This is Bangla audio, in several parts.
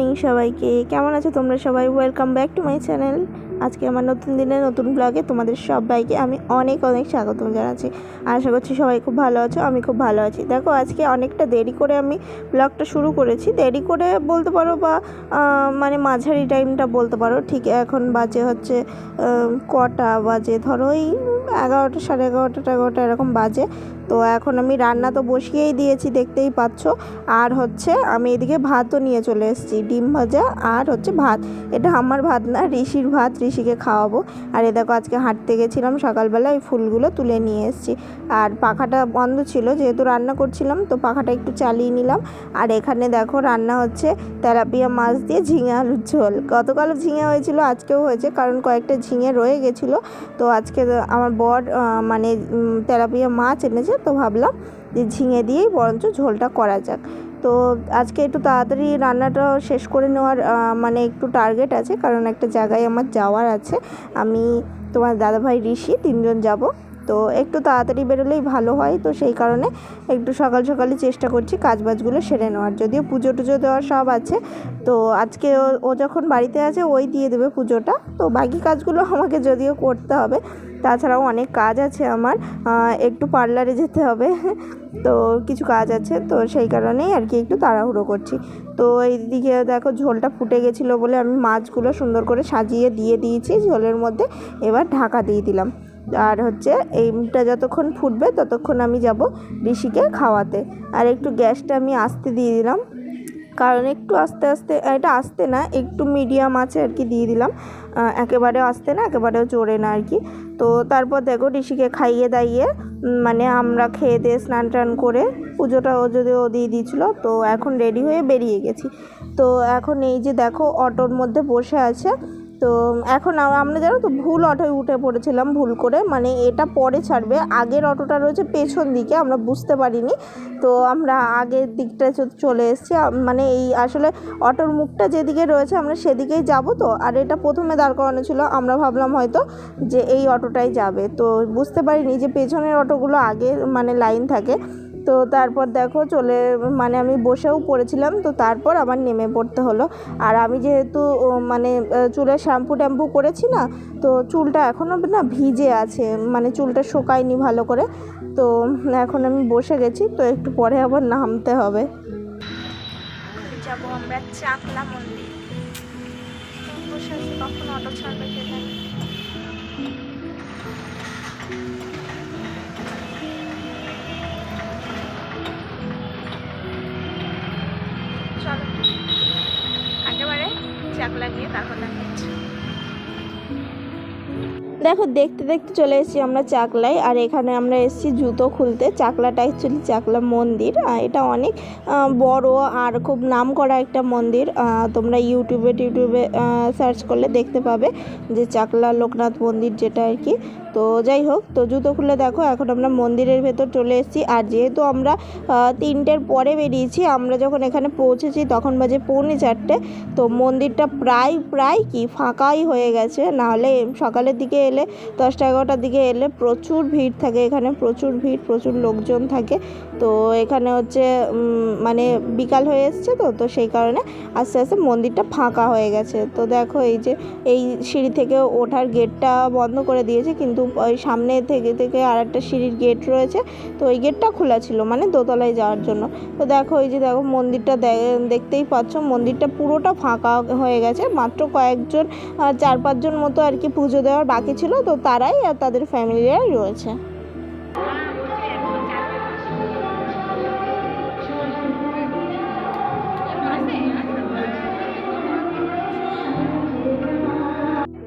মর্নিং সবাইকে। কেমন আছো তোমরা সবাই? Welcome back to my channel আজকে আমার নতুন দিনে নতুন ব্লগে তোমাদের সবাইকে আমি অনেক অনেক স্বাগতম জানাচ্ছি। আশা করছি সবাই খুব ভালো আছো, আমি খুব ভালো আছি। দেখো, আজকে অনেকটা দেরি করে আমি ব্লগটা শুরু করেছি। দেরি করে বলতে পারো বা মানে মাঝারি টাইমটা বলতে পারো। ঠিক এখন বাজে হচ্ছে কটা বাজে? ধরো ওই এগারোটা, সাড়ে এগারোটা এগারোটা এরকম বাজে। তো এখন আমি রান্না তো বসিয়েই দিয়েছি, দেখতেই পাচ্ছ। আর হচ্ছে আমি এদিকে ভাতও নিয়ে চলে এসেছি, ডিম ভাজা আর হচ্ছে ভাত। এটা আমার ভাত না, ঋষির ভাত ঋষিকে খাওয়াবো। আর এ দেখো আজকে হাঁটতে গেছিলাম, সকালবেলা এই ফুলগুলো তুলে নিয়ে এসেছি। আর পাখাটা বন্ধ ছিল, যেহেতু রান্না করছিলাম, তো পাখাটা একটু চালিয়ে নিলাম। আর এখানে দেখো রান্না হচ্ছে তেলাপিয়া মাছ দিয়ে ঝিঙে আলুর ঝোল। গতকালও ঝিঙে হয়েছিল, আজকেও হয়েছে, কারণ কয়েকটা ঝিঙে রয়ে গেছিল। তো আজকে আমার বর মানে তেলাপিয়া মাছ এনেছে, তো ভাবলাম যে ঝিঙে দিয়েই বরঞ্চ ঝোলটা করা যাক। তো আজকে একটু তাড়াতাড়ি রান্নাটা শেষ করে নেওয়ার মানে একটু টার্গেট আছে, কারণ একটা জায়গায় আমার যাওয়ার আছে। আমি তোমার দাদাভাই ঋষি, তিনজন যাব। তো একটু তাড়াতাড়ি বেরোলেই ভালো হয়, তো সেই কারণে একটু সকাল সকালই চেষ্টা করছি কাজবাজগুলো সেরে নেওয়ার। যদিও পুজো টুজো দেওয়ার সব আছে, তো আজকে ও যখন বাড়িতে আছে ওই দিয়ে দেবে পুজোটা। তো বাকি কাজগুলো আমাকে যদিও করতে হবে তাছাড়াও অনেক কাজ আছে আমার। একটু পার্লারে যেতে হবে। তো কিছু কাজ আছে, তো সেই কারণেই আর কি একটু তাড়াহুড়ো করছি। তো এইদিকে দেখো ঝোলটা ফুটে গেছিল বলে আমি মাছগুলো সুন্দর করে সাজিয়ে দিয়ে দিয়েছি, ঝোলের মধ্যে এবার ঢাকা দিয়ে দিলাম। আর হচ্ছে এইটা যতক্ষণ ফুটবে ততক্ষণ আমি যাব ঋষিকে খাওয়াতে। আর একটু গ্যাসটা আমি আস্তে দিয়ে দিলাম। কারণ একটু আস্তে আস্তে, এটা আস্তে না, একটু মিডিয়াম আছে আর কি দিয়ে দিলাম। একেবারেও আস্তে না, একেবারেও জোরে না আর কি। তো তারপর দেখো ঋষিকে খাইয়ে দাইয়ে মানে আমরা খেয়ে দিয়ে স্নান টান করে পুজোটা ও যদি ও দিয়ে দিয়েছিলো, তো এখন রেডি হয়ে বেরিয়ে গেছি। তো এখন এই যে দেখো অটোর মধ্যে বসে আছে তো এখন আমরা জানো তো ভুল অটোয় উঠে পড়েছিলাম ভুল করে। মানে এটা পরে ছাড়বে। আগের অটোটা রয়েছে পেছন দিকে, আমরা বুঝতে পারিনি। তো আমরা আগের দিকটা চলে এসেছি। মানে এই আসলে অটোর মুখটা যেদিকে রয়েছে আমরা সেদিকেই যাব তো। আর এটা প্রথমে দাঁড় করানো ছিল, আমরা ভাবলাম হয়তো যে এই অটোটাই যাবে। তো বুঝতে পারিনি যে পেছনের অটোগুলো আগে মানে লাইন থাকে। তো তারপর দেখো চলে মানে আমি বসেও পড়েছিলাম, তো তারপর আবার নেমে পড়তে হলো। আর আমি যেহেতু মানে চুলে শ্যাম্পু ট্যাম্পু করেছি না, তো চুলটা এখনও না ভিজে আছে মানে চুলটা শোকায়নি ভালো করে। তো এখন আমি বসে গেছি, তো একটু পরে আবার নামতে হবে। যাব আমরা চাকলা মন্দির। বসে কখন অটো ছাড়বে কে দেখো, দেখতে দেখতে চলে এসেছি আমরা চাকলায়, আর এখানে আমরা এসেছি জুতো খুলতে। চাকলাটা অ্যাকচুয়ালি চাকলা মন্দির এটা অনেক বড় আর খুব নাম করা একটা মন্দির। তোমরা ইউটিউবে টিউটিউবে সার্চ করলে দেখতে পাবে যে চাকলা লোকনাথ মন্দির যেটা আর কি। তো যাই হোক, তো জুতো খুলে দেখো, এখন আমরা মন্দিরের ভেতর চলে এসেছি। আর যেহেতু আমরা তিনটের পরে বেরিয়েছি, আমরা যখন এখানে পৌঁছেছি তখন বাজে পৌনে চারটে। তো মন্দিরটা প্রায় প্রায় কি ফাঁকাই হয়ে গেছে। নাহলে সকালের দিকে এলে দশটা এগারোটার দিকে এলে প্রচুর ভিড় থাকে এখানে, প্রচুর ভিড়, প্রচুর লোকজন থাকে। তো এখানে হচ্ছে মানে বিকাল হয়ে এসছে তো তো সেই কারণে আস্তে আস্তে মন্দিরটা ফাঁকা হয়ে গেছে। তো দেখো এই যে, এই সিঁড়ি থেকে ওঠার গেটটা বন্ধ করে দিয়েছে, কিন্তু ওই সামনে থেকে থেকে আর একটা সিঁড়ির গেট রয়েছে। তো ওই গেটটা খোলা ছিল মানে দোতলায় যাওয়ার জন্য। তো দেখো এই যে, দেখো মন্দিরটা দেখতেই পাচ্ছ, মন্দিরটা পুরোটা ফাঁকা হয়ে গেছে। মাত্র কয়েকজন চার পাঁচজন মতো আর কি পুজো দেওয়ার বাকি ছিল, তো তারাই আর তাদের ফ্যামিলিরাই রয়েছে।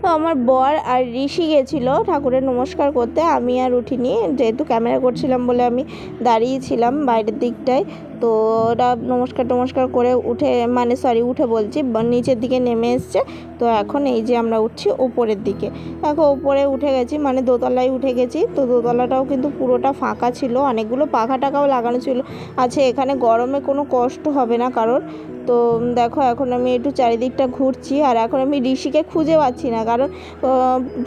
তো আমার বর আর ঋষি গেছিল ঠাকুরের নমস্কার করতে, আমি আর উঠিনি যেহেতু ক্যামেরা করছিলাম বলে আমি দাঁড়িয়েছিলাম বাইরের দিকটায় তো ওরা নমস্কার টমস্কার করে উঠে মানে সরি উঠে বলছি নিচের দিকে নেমে এসছে। তো এখন এই যে আমরা উঠছি ওপরের দিকে। দেখো ওপরে উঠে গেছি মানে দোতলায় উঠে গেছি। তো দোতলাটাও কিন্তু পুরোটা ফাঁকা ছিল, অনেকগুলো পাখা টাকাও লাগানো ছিল। আছে এখানে গরমে কোনো কষ্ট হবে না কারোর? তো দেখো, এখন আমি একটু চারিদিকটা ঘুরছি, আর এখন আমি ঋষিকে খুঁজে পাচ্ছি না। কারণ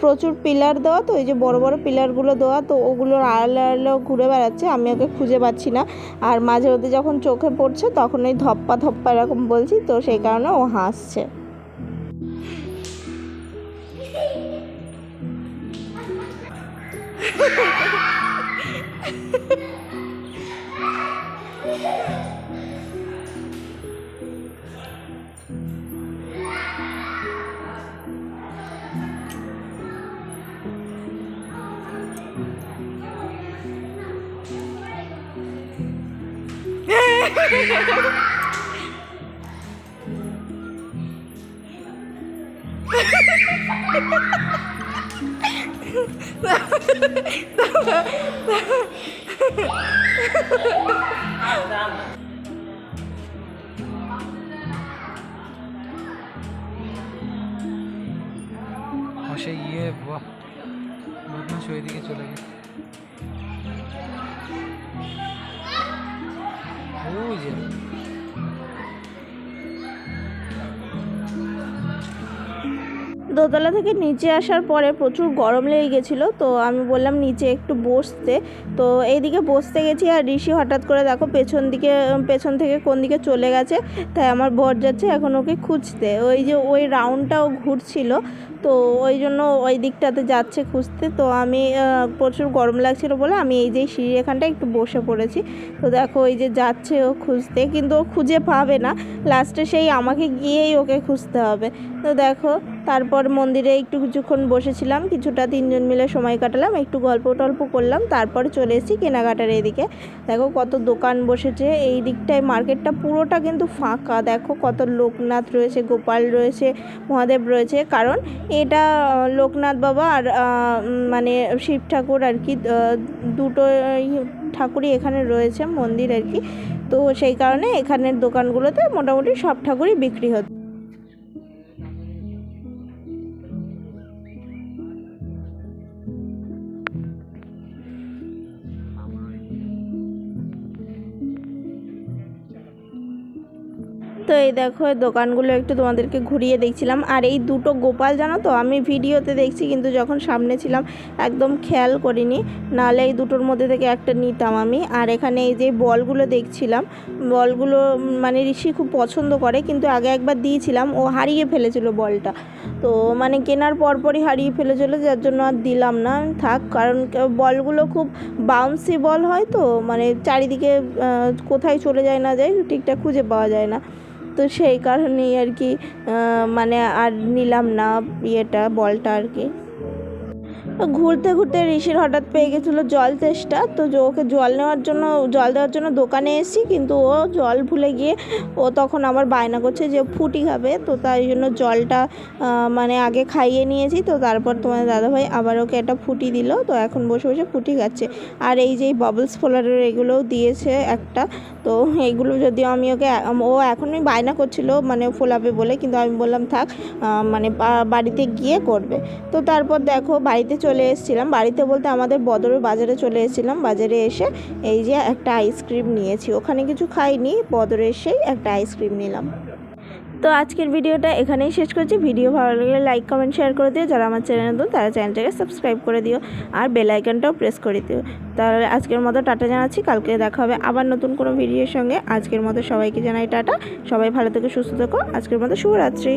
প্রচুর পিলার দেওয়া, তো এই যে বড় বড় পিলারগুলো দেওয়া, তো ওগুলোর আড়ালে আড়ালেও ঘুরে বেড়াচ্ছে, আমি ওকে খুঁজে পাচ্ছি না। আর মাঝে মধ্যে যখন যখন চোখে পড়ছে তখন ওই ধপ্পা ধপ্পা এরকম বলছি তো সেই কারণে ও হাসছে। ও সে ইয়ে বাহ বদমাস ওইদিকে চলে গেছে ওই দোতলা থেকে নিচে আসার পরে প্রচুর গরম লেগে গেছিল, তো আমি বললাম নিচে একটু বসতে। তো এইদিকে বসতে গেছি আর ঋষি হঠাৎ করে দেখো পেছন দিকে, পেছন থেকে কোন দিকে চলে গেছে, তাই আমার বর যাচ্ছে এখন ওকে খুঁজতে। ওই যে ওই রাউন্ডটাও ঘুরছিল, তো ওই জন্য ওই দিকটাতে যাচ্ছে খুঁজতে। তো আমি প্রচুর গরম লাগছিল বলে আমি এই যে সিঁড়ি এখানটা একটু বসে পড়েছি। তো দেখো ওই যে যাচ্ছে ও খুঁজতে, কিন্তু ও খুঁজে পাবে না। লাস্টে সেই আমাকে গিয়েই ওকে খুঁজতে হবে। তো দেখো তারপর মন্দিরে একটু কিছুক্ষণ বসেছিলাম, কিছুটা তিনজন মিলে সময় কাটালাম, একটু গল্প টল্প করলাম, তারপরে চলে এসেছি কেনাকাটার এদিকে। দেখো কত দোকান বসেছে, এই দিকটায় মার্কেটটা পুরোটা কিন্তু ফাঁকা। দেখো কত লোকনাথ রয়েছে, গোপাল রয়েছে, মহাদেব রয়েছে, কারণ এটা লোকনাথ বাবা আর মানে শিব ঠাকুর আর কি দুটো ঠাকুরই এখানে রয়েছে মন্দির আর কি। তো সেই কারণে এখানের দোকানগুলোতে মোটামুটি সব ঠাকুরই বিক্রি হচ্ছে তো এই দেখো দোকানগুলো একটু তোমাদেরকে ঘুরিয়ে দেখছিলাম। আর এই দুটো গোপাল, জানো তো, আমি ভিডিওতে দেখছি, কিন্তু যখন সামনে ছিলাম, একদম খেয়াল করিনি। নাহলে এই দুটোর মধ্যে থেকে একটা নিতাম আমি। আর এখানে এই যে বলগুলো দেখছিলাম, বলগুলো মানে ঋষি খুব পছন্দ করে, কিন্তু আগে একবার দিয়েছিলাম, ও হারিয়ে ফেলেছিল বলটা। তো মানে কেনার পরপরই হারিয়ে ফেলেছিল, যার জন্য আর দিলাম না। থাক, কারণ বলগুলো খুব বাউন্সি বল হয় তো মানে চারিদিকে কোথায় চলে যায় না যায়, ঠিকঠাক খুঁজে পাওয়া যায় না। তো সেই কারণেই আর কি মানে আর নিলাম না ইয়েটা বলটা আর কি। ঘুরতে ঘুরতে ঋষির হঠাৎ পেয়ে গেছিল জল তেষ্টা তো ওকে জল নেওয়ার জন্য, জল দেওয়ার জন্য দোকানে এসেছি, কিন্তু ও জল ভুলে গিয়ে ও তখন আবার বায়না করছে যে ফুটি খাবে। তো তাই জন্য জলটা মানে আগে খাইয়ে নিয়েছি। তো তারপর তোমার দাদাভাই আবার ওকে একটা ফুটি দিল। তো এখন বসে বসে ফুটি খাচ্ছে। আর এই যে বাবলস ফোলারের এগুলোও দিয়েছে একটা। তো এইগুলো যদিও আমি ওকে, ও এখনই বায়না করছিল মানে ফোলাবে বলে। কিন্তু আমি বললাম, থাক মানে বাড়িতে গিয়ে করবে। তো তারপর দেখো, বাড়িতে চলে এসেছিলাম। বাড়িতে বলতে আমাদের বদরের বাজারে চলে এসেছিলাম। বাজারে এসে এই যে একটা আইসক্রিম নিয়েছি। ওখানে কিছু খাইনি, বদরে এসেই একটা আইসক্রিম নিলাম। তো আজকের ভিডিওটা এখানেই শেষ করছি। ভিডিও ভালো লাগলে লাইক কমেন্ট শেয়ার করে দিও। যারা আমার চ্যানেল নতুন, তারা চ্যানেলটাকে সাবস্ক্রাইব করে দিও। আর বেল আইকনটাও প্রেস করে দিও। তাহলে আজকের মতো টাটা জানাচ্ছি। কালকে দেখা হবে আবার নতুন কোনো ভিডিওর সঙ্গে। আজকের মতো সবাইকে জানাই টাটা। সবাই ভালো থেকো, সুস্থ থেকো। আজকের মতো শুভরাত্রি।